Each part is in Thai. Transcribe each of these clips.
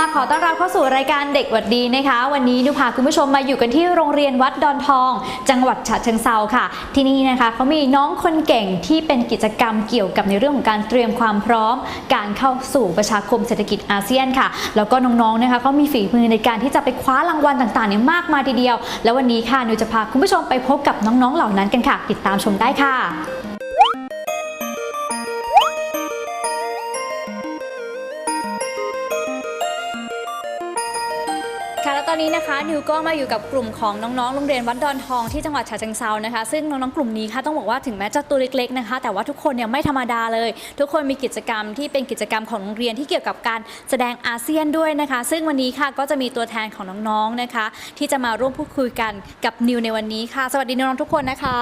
ค่ะขอต้อนรับเข้าสู่รายการเด็กวัดดีนะคะ วันนี้นุพาคุณผู้ชมมาอยู่กันที่โรงเรียนวัดดอนทอง จังหวัดฉะเชิงเซาค่ะ ที่นี่นะคะเขามีน้องคนเก่งที่เป็นกิจกรรมเกี่ยวกับในเรื่องของการเตรียมความพร้อม การเข้าสู่ประชาคมเศรษฐกิจอาเซียนค่ะ แล้วก็น้องๆนะคะเขามีฝีมือในการที่จะไปคว้ารางวัลต่างๆเนี่ยมากมายทีเดียว แล้ววันนี้ค่ะนิวจะพาคุณผู้ชมไปพบกับน้องๆเหล่านั้นกันค่ะ ติดตามชมได้ค่ะ นนี้นะคะนิวก็มาอยู่กับกลุ่มของน้องๆ โรงเรียนวัดดอนทองที่จังหวัดฉะเชิงเซานะคะ ซึ่งน้องๆ กลุ่มนี้ค่ะต้องบอกว่าถึงแม้จะตัวเล็กๆนะคะ แต่ว่าทุกคนเนี่ยไม่ธรรมดาเลย ทุกคนมีกิจกรรมที่เป็นกิจกรรมของโรงเรียนที่เกี่ยวกับการแสดงอาเซียนด้วยนะคะ ซึ่งวันนี้ค่ะก็จะมีตัวแทนของน้องๆนะคะ ที่จะมาร่วมพูดคุยกันกับนิวในวันนี้ค่ะ สวัสดีน้องๆทุกคนนะคะ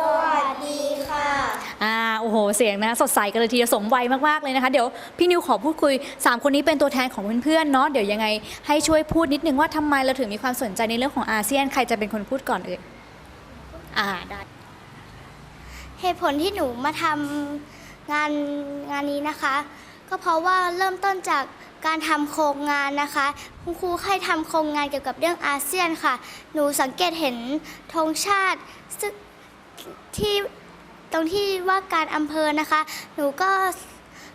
สวัสดีค่ะอ่าโอ้โหเสียงนะสดใสกันเลยทีเดียวสมวัยมากๆเลยนะคะเดี๋ยวพี่นิวขอพูดคุย 3 คนนี้เป็นตัวแทนของเพื่อนๆเนาะเดี๋ยวยังไงให้ช่วยพูดนิดนึงว่าทำไมเราถึงมีความสนใจในเรื่องของอาเซียน ใครจะเป็นคนพูดก่อนเอ่ยอ่าได้ เหตุผลที่หนูมาทำงานงานนี้นะคะ ก็เพราะว่าเริ่มต้นจากการทำโครงงานนะคะ คุณครูให้ทำโครงงานเกี่ยวกับเรื่องอาเซียนค่ะ หนูสังเกตเห็นธงชาติซึ่งที่ตรงที่ว่าการอำเภอนะคะ หนูก็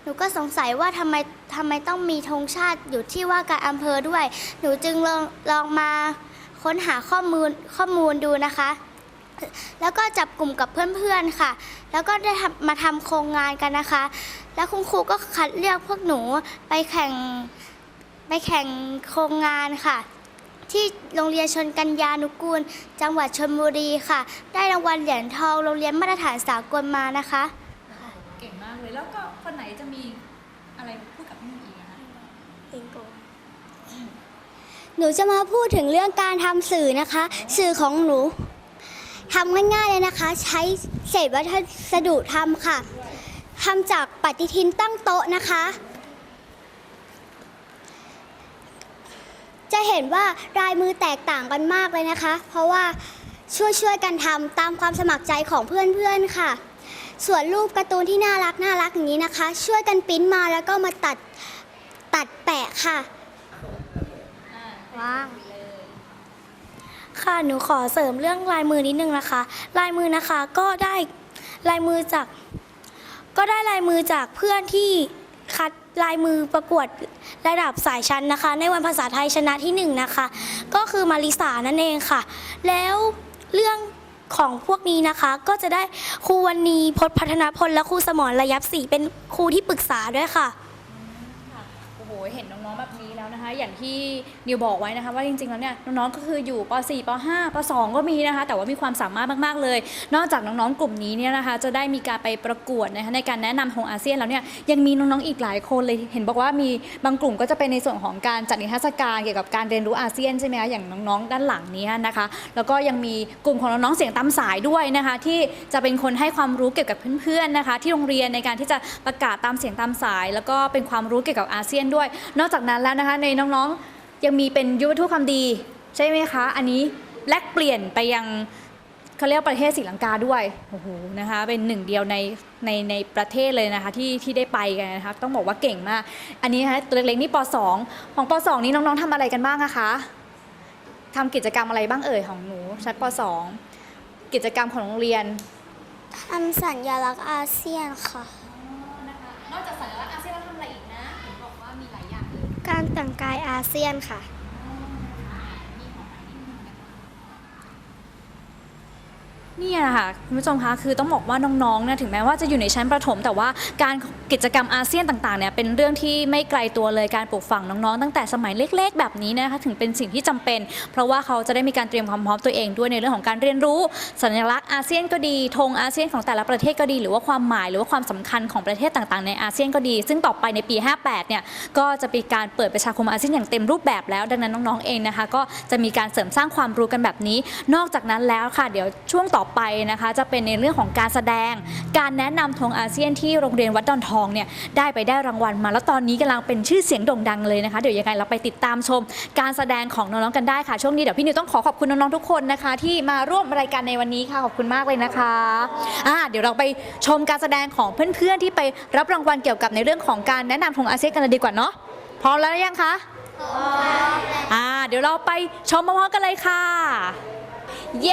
หนูก็สงสัยว่าทำไมทำไมต้องมีธงชาติอยู่ที่ว่าการอำเภอด้วย หนูจึงลองลองมาค้นหาข้อมูลข้อมูลดูนะคะ แล้วก็จับกลุ่มกับเพื่อนๆค่ะ แล้วก็ได้มาทำโครงงานกันนะคะ แล้วคุณครูก็คัดเลือกพวกหนูไปแข่งไปแข่งโครงงานค่ะ ที่โรงเรียนชนกัญญานุกูล จังหวัดชลบุรีค่ะ ได้รางวัลเหรียญทองโรงเรียนมาตรฐานสากลมานะคะเก่งมากเลยแล้วก็ คนไหนจะมีอะไรพูดกับพี่นิวอีกนะคะหนูจะมาพูดถึงเรื่องการทำสื่อนะคะ สื่อของหนูทำง่ายๆเลยนะคะ ใช้เศษวัสดุทำค่ะทำจากปฏิทินตั้งโต๊ะนะคะ จะเห็นว่ารายมือแตกต่างกันมากเลยนะคะ เพราะว่าช่วยๆกันทำตามความสมัครใจของเพื่อนๆค่ะ ส่วนรูปการ์ตูนที่น่ารักน่ารักอย่างนี้นะคะ ช่วยกันปริ้นมาแล้วก็มาตัดตัดแปะค่ะว่างค่ะหนูขอเสริมเรื่องลายมือนิดนึงนะคะ ลายมือนะคะก็ได้ลายมือจาก ก็ได้ลายมือจากเพื่อนที่คัดลายมือประกวดระดับสายชั้นนะคะ ในวันภาษาไทยชนะที่หนึ่งนะคะ ก็คือมาริสานั่นเองค่ะ แล้วเรื่อง ของพวกนี้นะคะ ก็จะได้ครูวันนีพจน์พัฒนาพลและครูสมรระยับศรีเป็นครูที่ปรึกษาด้วยค่ะ โอ้โห เห็นน้องๆแบบนี้ นะคะอย่างที่นิวบอกไว้นะคะว่าจริงๆแล้วเนี่ยน้องๆก็คืออยู่ป .4 ป .5 ป .2 ก็มีนะคะแต่ว่ามีความสามารถมากๆเลย นอกจากน้องๆกลุ่มนี้เนี่ยนะคะจะได้มีการไปประกวดนะคะในการแนะนำของอาเซียนแล้วเนี่ยยังมีน้องๆอีกหลายคนเลยเห็นบอกว่ามีบางกลุ่มก็จะเป็นในส่วนของการจัดนิทรรศการเกี่ยวกับการเรียนรู้อาเซียนใช่ไหมคะอย่างน้องๆ ด้านหลังนี้นะคะแล้วก็ยังมีกลุ่มของน้องๆเสียงตามสายด้วยนะคะที่จะเป็นคนให้ความรู้เกี่ยวกับเพื่อนๆนะคะที่โรงเรียนในการที่จะประกาศตามเสียงตามสาย แล้วก็เป็นความรู้เกี่ยวกับอาเซียนด้วย นอกจากนั้นแล้วนะคะในน้องๆ ยังมีเป็นยุวทูตความดี ใช่ไหมคะ อันนี้แลกเปลี่ยนไปยังเขาเรียกประเทศศรีลังกาด้วยโอ้โหนะคะเป็นหนึ่งเดียวในในในประเทศเลยนะคะที่ที่ได้ไปกันนะคะต้องบอกว่าเก่งมาก อันนี้นะคะตัวเล็กๆนี่ป .2 ของป .2 นี้น้องๆทำอะไรกันบ้างอะคะทำกิจกรรมอะไรบ้างเอ่ยของหนูชั้นป .2 กิจกรรมของโรงเรียนทำสัญลักษณ์อาเซียนค่ะ การแต่งกายอาเซียนค่ะ เนี่ยนะคะคุณผู้ชมคะคือต้องบอกว่าน้องๆเนี่ยถึงแม้ว่าจะอยู่ในชั้นประถม แต่ว่าการกิจกรรมอาเซียนต่างๆเนี่ยเป็นเรื่องที่ไม่ไกลตัวเลยการปลูกฝังน้องๆ ตั้งแต่สมัยเล็ก ๆ แบบนี้นะคะถึงเป็นสิ่งที่จำเป็น เพราะว่าเขาจะได้มีการเตรียมความพร้อมตัวเองด้วยในเรื่องของการเรียนรู้ สัญลักษณ์อาเซียนก็ดีธงอาเซียนของแต่ละประเทศก็ดี หรือว่าความหมายหรือว่าความสำคัญของประเทศต่างๆ ในอาเซียนก็ดี ซึ่งต่อไปในปี 58 เนี่ยก็จะมีการเปิดประชาคมอาเซียนอย่างเต็มรูปแบบแล้ว ดังนั้นน้องๆเองนะคะก็จะมีการเสริมสร้างความรู้กันแบบนี้ นอกจากนั้นแล้วค่ะเดี๋ยวช่วงต่อไปนะคะ จะเป็นในเรื่องของการแสดง การแนะนำธงอาเซียนที่โรงเรียนวัดดอนทองเนี่ยได้ไปได้รางวัลมา แล้วตอนนี้กำลังเป็นชื่อเสียงโด่งดังเลยนะคะ เดี๋ยวยังไงเราไปติดตามชม การแสดงของน้องๆกันได้ค่ะช่วงนี้เดี๋ยวพี่นิวต้องขอขอบคุณน้องๆทุกคนนะคะ ที่มาร่วมรายการในวันนี้ค่ะขอบคุณมากเลยนะคะอ่าเดี๋ยวเราไปชมการแสดงของเพื่อนๆที่ไปรับรางวัลเกี่ยวกับในเรื่องของการแนะนำธงอาเซียนกันเลยดีกว่าเนาะพร้อมแล้วหรือยังคะพร้อมอ่าเดี๋ยวเราไปชมพร้อมๆกันเลยค่ะ เ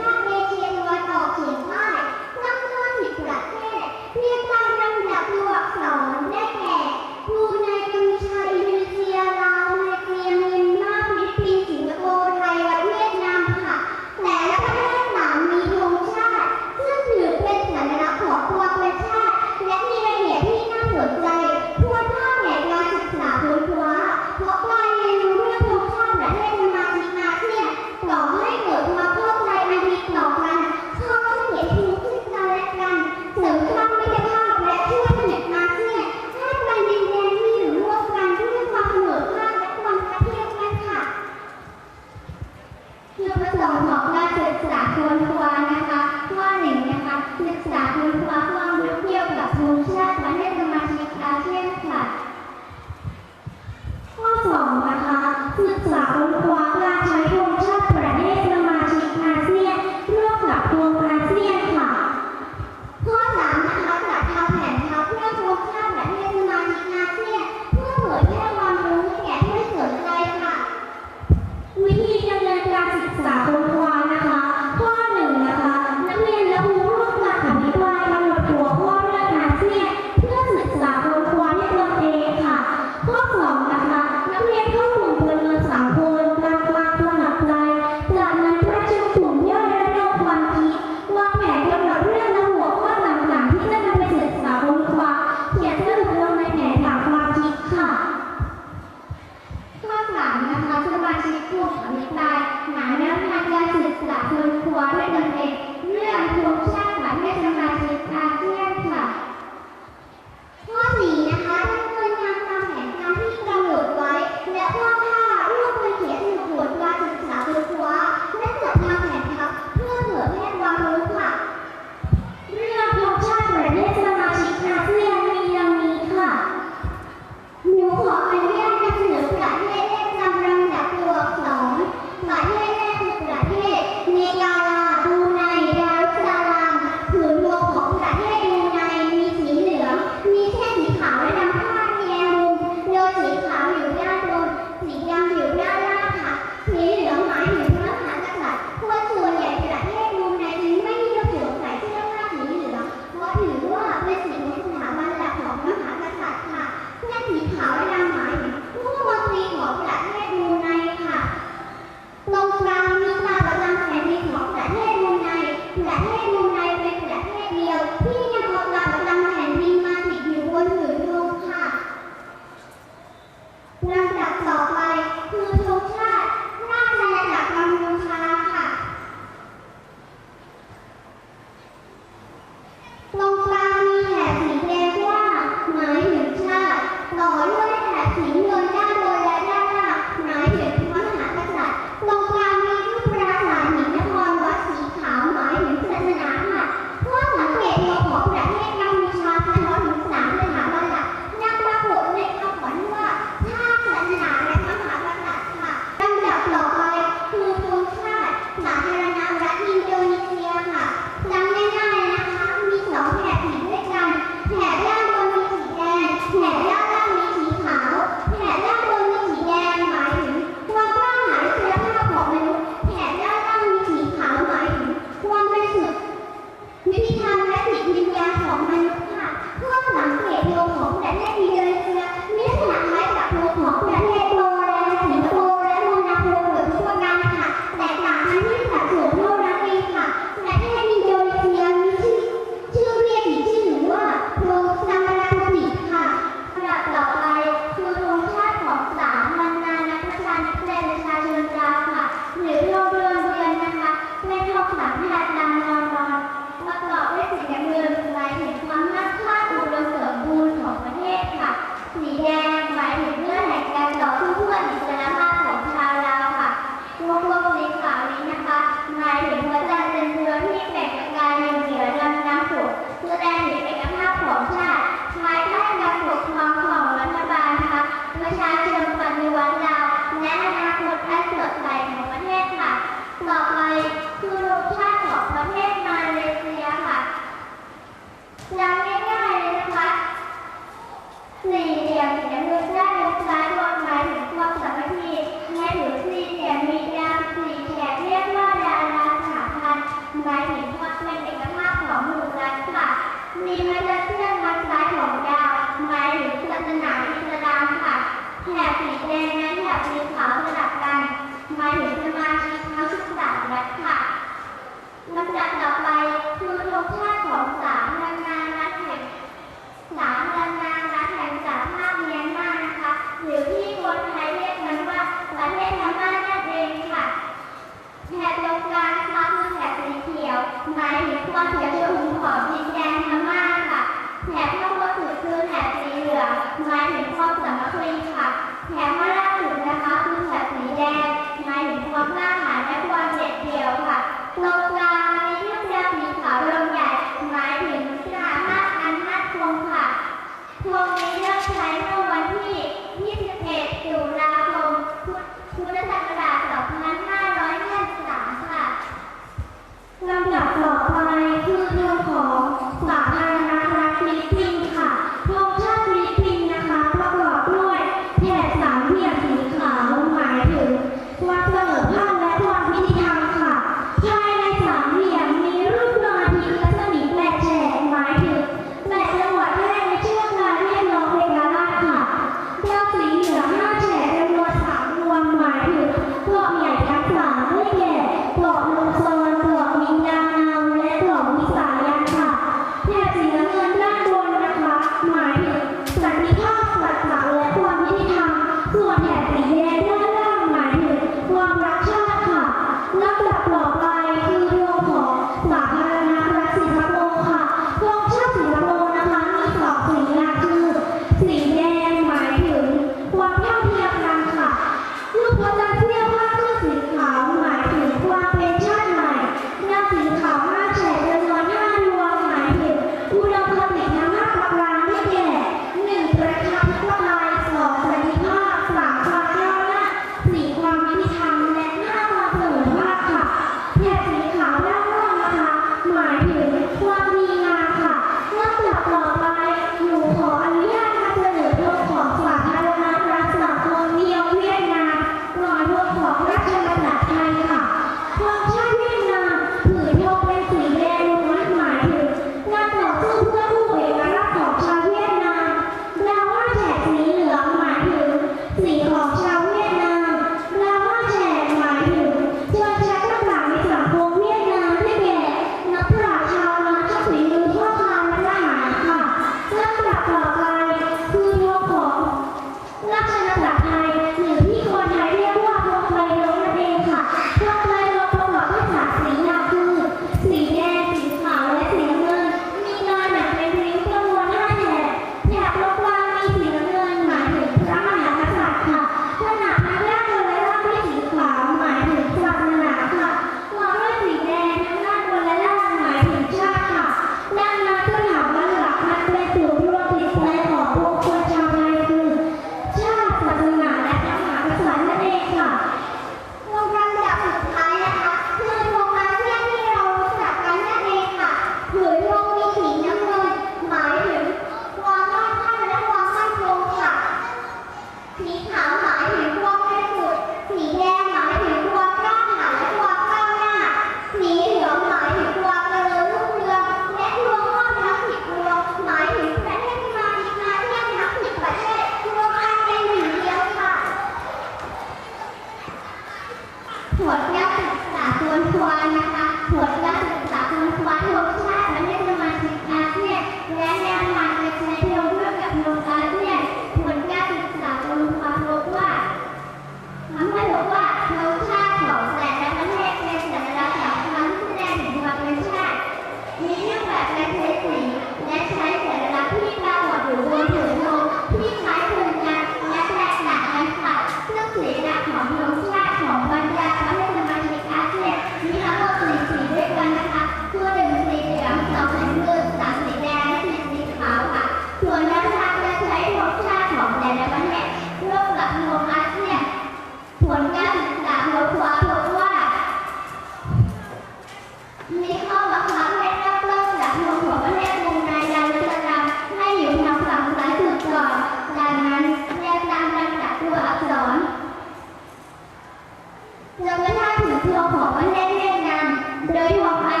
พี่หอมไอ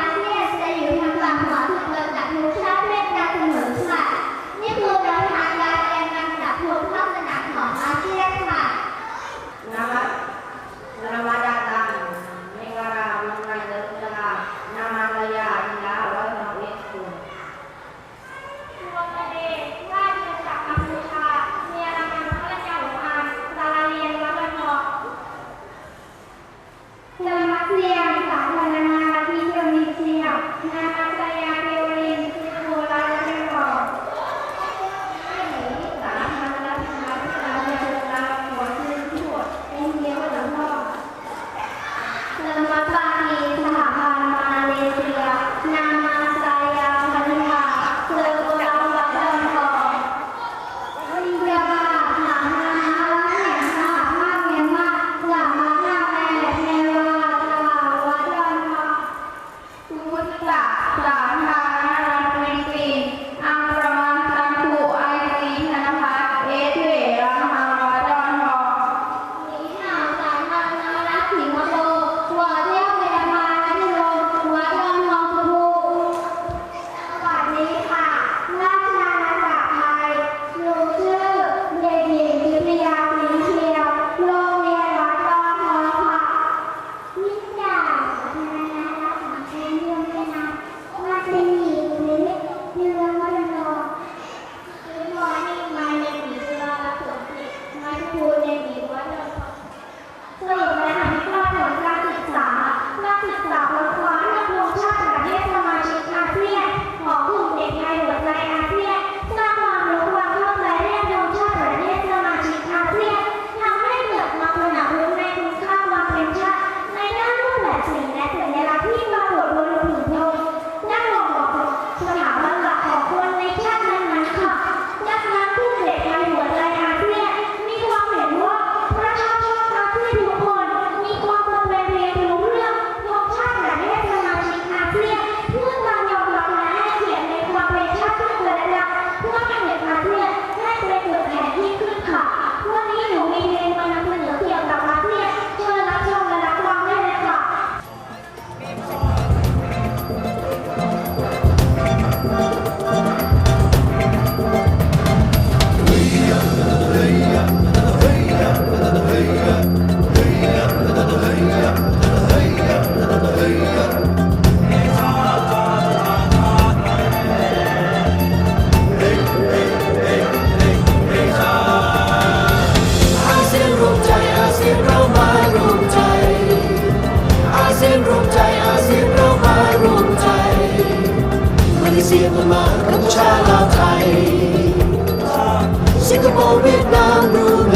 Singapore, Vietnam, Rome.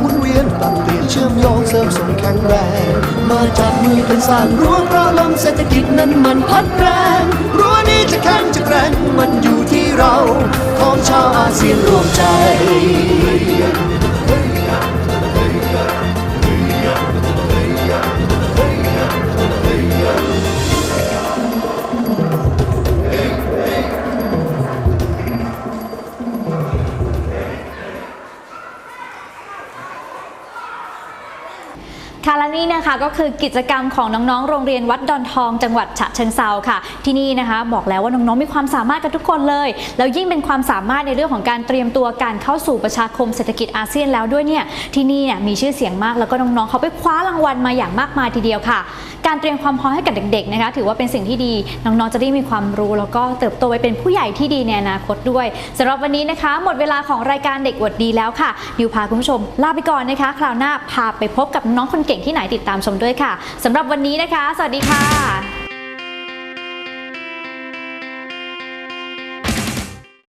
หมุนเวียนปรับเปลี่ยนเชื่อมโยงเสริมส่งแข็งแรง มาจับมือกันสร้างรั้วเพราะลมเศรษฐกิจนั้นมันพัดแรงรั้วนี้จะแข็งจะแกร่งมันอยู่ที่เรา ของชาวอาเซียนรวมใจ ค่ะและนี่นะคะก็คือกิจกรรมของน้องๆ โรงเรียนวัดดอนทอง จังหวัดฉะเชิงเซาค่ะ ที่นี่นะคะ บอกแล้วว่าน้องๆมีความสามารถกันทุกคนเลย แล้วยิ่งเป็นความสามารถในเรื่องของการเตรียมตัวการเข้าสู่ประชาคมเศรษฐกิจอาเซียนแล้วด้วยเนี่ยที่นี่เนี่ยมีชื่อเสียงมากแล้วก็น้องๆเขาไปคว้ารางวัลมาอย่างมากมายทีเดียวค่ะ การเตรียมความพร้อมให้กับเด็กๆนะคะถือว่าเป็นสิ่งที่ดีน้องๆจะได้มีความรู้แล้วก็เติบโตไปเป็นผู้ใหญ่ที่ดีในอนาคตด้วยสำหรับวันนี้นะคะ หมดเวลาของรายการเด็กอวดดีแล้วค่ะดิวพาคุณผู้ชมลาไปก่อนนะคะ คราวหน้าพาไปพบกับน้องคนเก่งที่ไหนติดตามชมด้วยค่ะสำหรับวันนี้นะคะ สวัสดีค่ะ